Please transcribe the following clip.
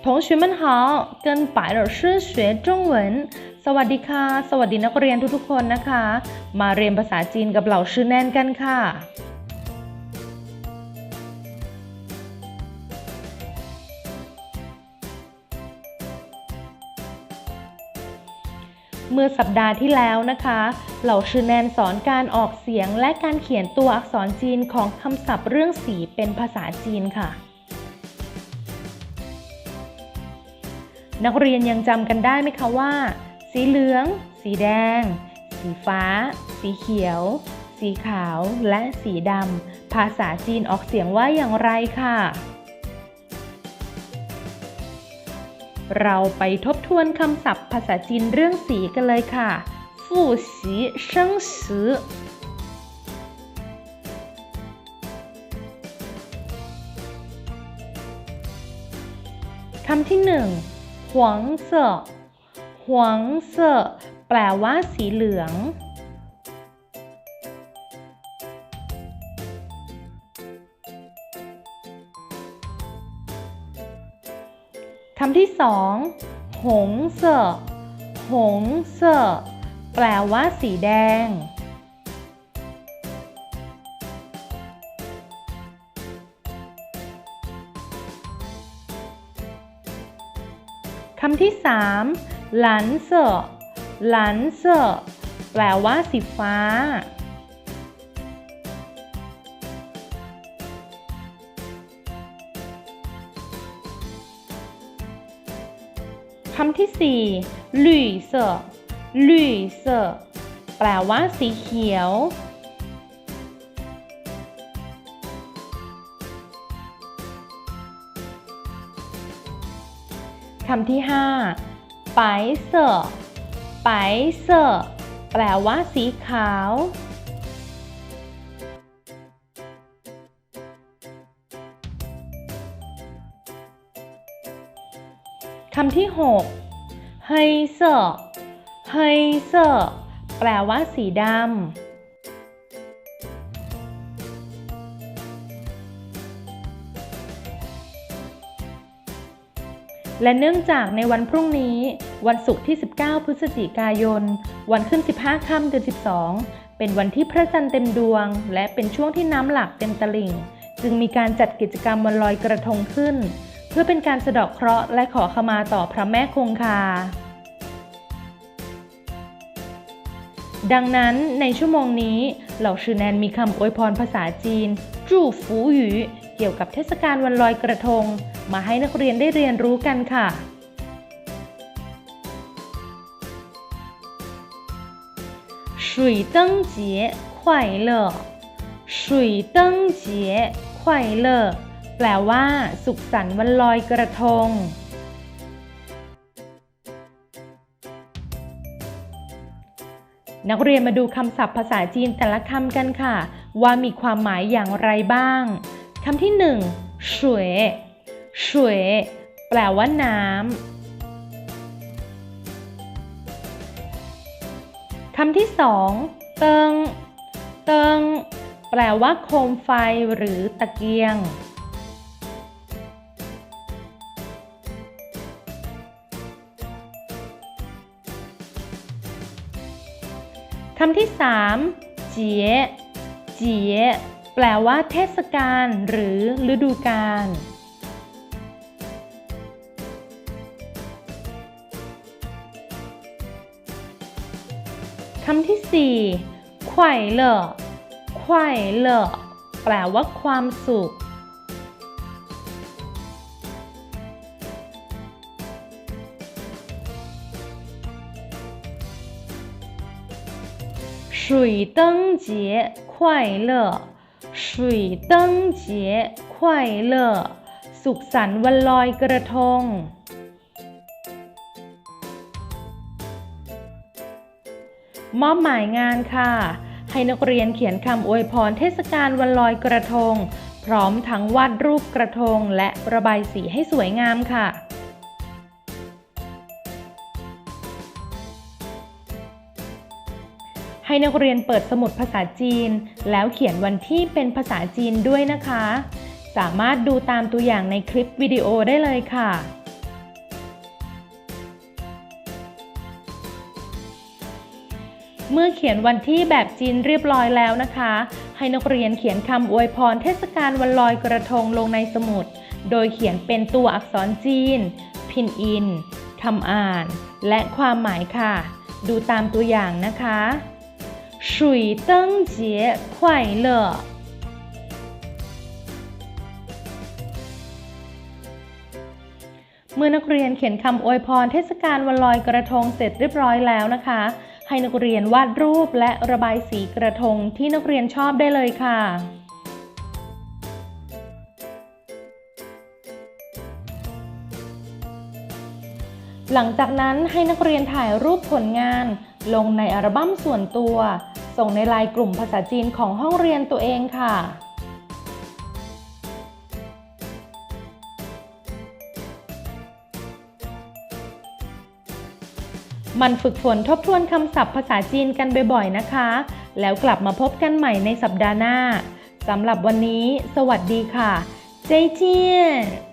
同学们好跟白老师学中文สวัสดีค่ะ สวัสดีนักเรียนทุกๆคนนะคะ มาเรียนภาษาจีนกับเหล่าชื่อแน่นกันค่ะ เมื่อสัปดาห์ที่แล้วนะคะ เหล่าชื่อแนนสอนการออกเสียงและการเขียนตัวอักษรจีนของคำศัพท์เรื่องสีเป็นภาษาจีนค่ะ นักเรียนยังจำกันได้ไหมคะว่า สีเหลือง สีแดง สีฟ้า สีเขียว สีขาว และสีดำภาษาจีนออกเสียงว่าอย่างไรค่ะ เราไปทบทวนคำศัพท์ภาษาจีนเรื่องสีกันเลยค่ะฟู่สีเซิงซือคำที่หนึ่ง หวงเซ่อหวงเซ่อแปลว่าสีเหลืองคำที่สองหงเซ่อหงเซ่อแปลว่าสีแดง คำที่สามหลันเซ่อหลันเซ่อแปลว่าสีฟ้า คำที่สี่ลุยเซ่อลุยเซ่อแปลว่าสีเขียว คำที่ห้าไปเซ่อไปเซ่อแปลว่าสีขาวคำที่หกเฮยเซ่อเฮยเซ่อแปลว่าสีดำ และเนื่องจากในวันพรุ่งนี้ วันศุกร์ที่ 19 พฤศจิกายน วันขึ้น 15 ค่ำเดือน 12 เป็นวันที่พระจันทร์เต็มดวง และเป็นช่วงที่น้ำหลากเต็มตลิ่ง จึงมีการจัดกิจกรรมวันลอยกระทงขึ้น เพื่อเป็นการสะเดาะเคราะห์และขอขมาต่อพระแม่คงคา ดังนั้นในชั่วโมงนี้เหล่าชื่อแนนมีคำอวยพรภาษาจีน จู่ฟูหยูเกี่ยวกับเทศกาลวันลอยกระทง มาให้นักเรียนได้เรียนรู้กันค่ะ 水灯节快乐水灯节快乐แปลว่า สุขสันต์วันลอยกระทง นักเรียนมาดูคำศัพท์ภาษาจีนแต่ละคำกันค่ะ ว่ามีความหมายอย่างไรบ้าง คำที่หนึ่งสวยสวยแปลว่าน้ำคำที่สองเติงเติงแปลว่าโคมไฟหรือตะเกียง คำที่สามเจี๋ยเจี๋ยแปลว่าเทศกาลหรือฤดูกาลคำที่สี่ไขว่เลอไขว่เลอแปลว่าความสุข 水灯节快乐水灯节快乐สุขสันต์วันลอยกระทง มอบหมายงานค่ะ ให้นักเรียนเขียนคำอวยพรเทศกาลวันลอยกระทง พร้อมทั้งวาดรูปกระทงและระบายสีให้สวยงามค่ะ ให้นักเรียนเปิดสมุดภาษาจีน แล้วเขียนวันที่เป็นภาษาจีนด้วยนะคะ สามารถดูตามตัวอย่างในคลิปวิดีโอได้เลยค่ะเมื่อเขียนวันที่แบบจีนเรียบร้อยแล้วนะคะ ให้นักเรียนเขียนคำอวยพรเทศกาลวันลอยกระทงลงในสมุด โดยเขียนเป็นตัวอักษรจีน พินอินคำอ่าน และความหมายค่ะ ดูตามตัวอย่างนะคะ 水灯节快乐เมื่อนักเรียนเขียนคำอวยพรเทศกาลวันลอยกระทงเสร็จเรียบร้อยแล้วนะคะ ให้นักเรียนวาดรูปและระบายสีกระทงที่นักเรียนชอบได้เลยค่ะ หลังจากนั้นให้นักเรียนถ่ายรูปผลงาน ลงในอัลบั้มส่วนตัว ส่งในไลน์กลุ่มภาษาจีนของห้องเรียนตัวเองค่ะ มันฝึกฝนทบทวนคำศัพท์ภาษาจีนกันบ่อยๆนะคะ แล้วกลับมาพบกันใหม่ในสัปดาห์หน้าสำหรับวันนี้ สวัสดีค่ะ เจเจียน